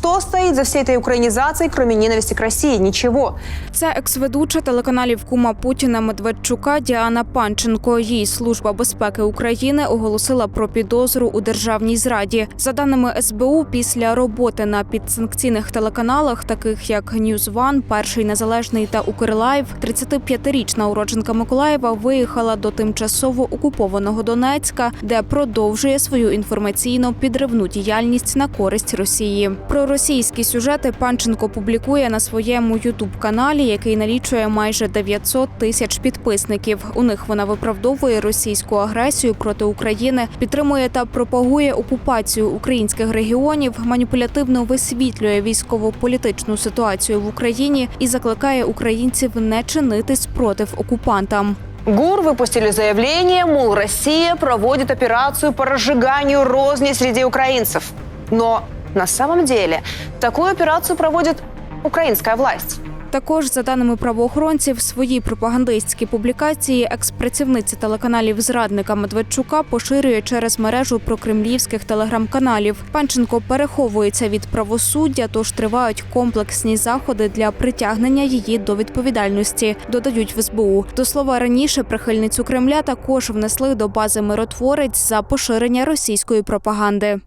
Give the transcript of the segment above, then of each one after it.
что стоит за всей этой украинизацией, кроме ненависти к России? Ничего. Це екс-ведуча телеканалів Кума Путіна Медведчука Діана Панченко. Їй служба безпеки України оголосила про підозру у державній зраді. За даними СБУ, після роботи на підсанкційних телеканалах, таких як News One, Перший Незалежний та Укрлайв, 35-річна уродженка Миколаєва виїхала до тимчасово окупованого Донецька, де продовжує свою інформаційно підривну діяльність на користь Росії. Про російські сюжети Панченко публікує на своєму ютуб-каналі, який налічує майже 900 тисяч підписників. У них вона виправдовує російську агресію проти України, підтримує та пропагує окупацію українських регіонів, маніпулятивно висвітлює військово-політичну ситуацію в Україні і закликає українців не чинити спротив окупантам. ГУР выпустили заявление, мол, Россия проводит операцию по разжиганию розни среди украинцев. Но на самом деле такую операцию проводит украинская власть. Також, за даними правоохоронців, свої пропагандистські публікації експрацівниця телеканалів зрадника Медведчука поширює через мережу прокремлівських телеграм-каналів. Панченко переховується від правосуддя, тож тривають комплексні заходи для притягнення її до відповідальності. Додають в СБУ. До слова раніше прихильницю Кремля також внесли до бази миротворець за поширення російської пропаганди.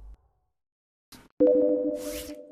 Thank you.